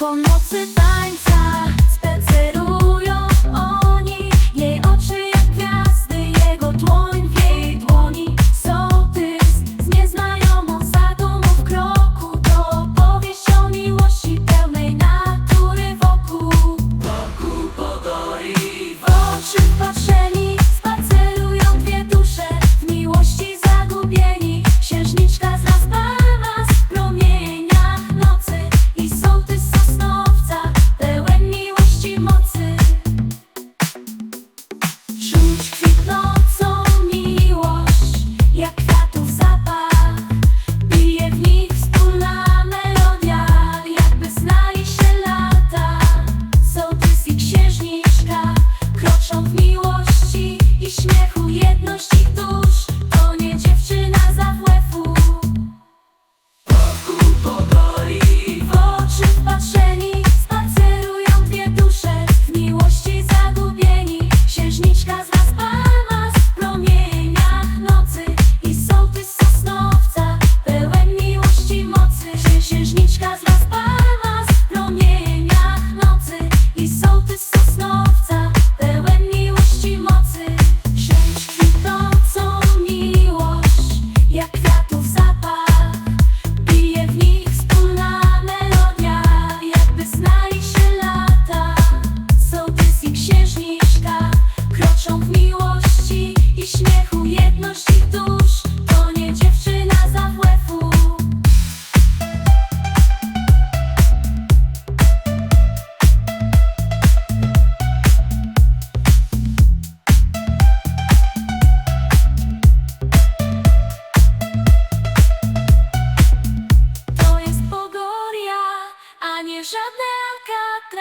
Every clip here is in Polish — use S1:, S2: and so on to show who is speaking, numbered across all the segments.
S1: Po nocy tańca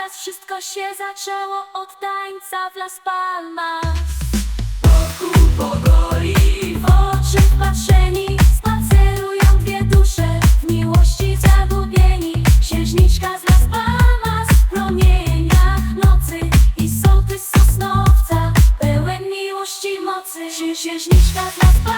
S1: Teraz wszystko się zaczęło od tańca w Las Palmas. Boku pogoli, w oczy patrzeni Spacerują dwie dusze, w miłości zagubieni. Księżniczka z Las Palmas, w promieniach nocy. I sołtys Sosnowca, pełen miłości mocy. Księżniczka z Las Palmas